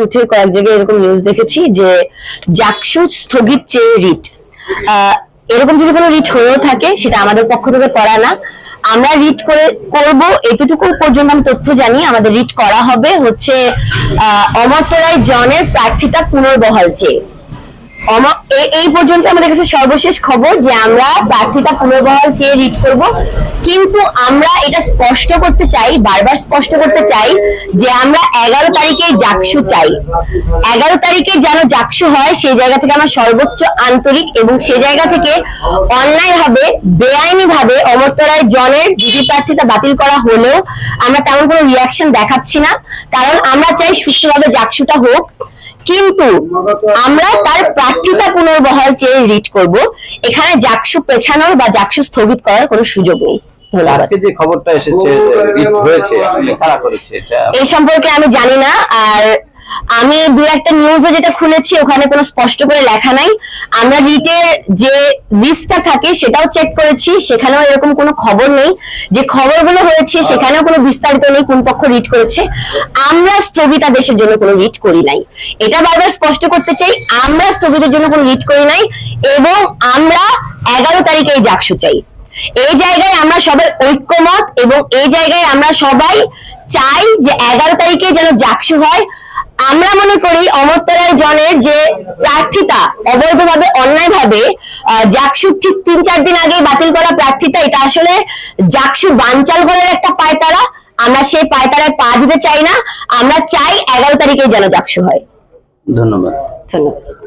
উঠে কয়েক জায়গায় এরকম নিউজ দেখেছি যে জাকসু স্থগিত চেয়ে রিট। এরকম যদি কোনো রিট হয়েও থাকে সেটা আমাদের পক্ষ থেকে করা না। আমরা রিট করে করব এতটুকু পর্যন্ত আমি তথ্য জানি আমাদের রিট করা হবে। হচ্ছে আহ, অমর্তরায় জনের প্রার্থিতা পুনর্বহাল চেয়ে। এই পর্যন্ত আমাদের কাছে সর্বশেষ খবর যে আমরা প্রার্থিতা পুনর্বহাল চেয়ে রিট করব। কিন্তু আমরা এটা স্পষ্ট করতে চাই, বারবার স্পষ্ট করতে চাই যে আমরা এগারো তারিখে জাকসু চাই। এগারো তারিখে যেন জাকসু হয়, সেই জায়গা থেকে আমরা সর্বোচ্চ আন্তরিক এবং সেই জায়গা থেকে অন্যায় ভাবে বেআইনি ভাবে অমর্তরায় জনের ডিজি প্রার্থিতা বাতিল করা হলেও আমরা তেমন কোনো রিয়াকশন দেখাচ্ছি না। কারণ আমরা চাই সুষ্ঠুভাবে জাকসুটা হোক। কিন্তু আমরা তার প্রার্থিতা পুনর্বহাল চেয়ে রিট করব। এখানে জাকসু পেছানোর বা জাকসু স্থগিত করার কোনো সুযোগ নেই। ধন্যবাদ। আজকে যে খবরটা এসেছে হয়েছে এই সম্পর্কে আমি জানি না আর আমি দু একটা নিউজে যেটা খুলেছি ওখানে কোনো স্পষ্ট করে লেখা নাই। আমরা রিটের যে লিস্টটা থাকে সেটাও চেক করেছি সেখানেও এরকম কোনো খবর নেই। যে খবরগুলো হয়েছে সেখানেও কোনো বিস্তারিত নেই কোন পক্ষ রিট করেছে। আমরা স্থগিতাদেশের জন্য কোনো রিট করি নাই। এটা বারবার স্পষ্ট করতে চাই আমরা স্থগিতের জন্য কোনো রিট করি নাই এবং আমরা এগারো তারিখে এই জাকসু চাই। এই জায়গায় আমরা সবাই ঐক্যমত এবং এই জায়গায় আমরা সবাই চাই যে এগারো তারিখে যেন জাকসু হয়। আমরা মনে করি অমর্তরায় জনের যে প্রার্থিতা অবৈধভাবে অন্যায়ভাবে জাকসুর ঠিক তিন চার দিন আগে বাতিল করা প্রার্থিতা এটা আসলে জাকসু বানচাল ঘরের একটা পায়তারা। আমরা সেই পায়তারায় পা দিতে চাই না। আমরা চাই এগারো তারিখে যেন জাকসু হয়। ধন্যবাদ। ধন্যবাদ।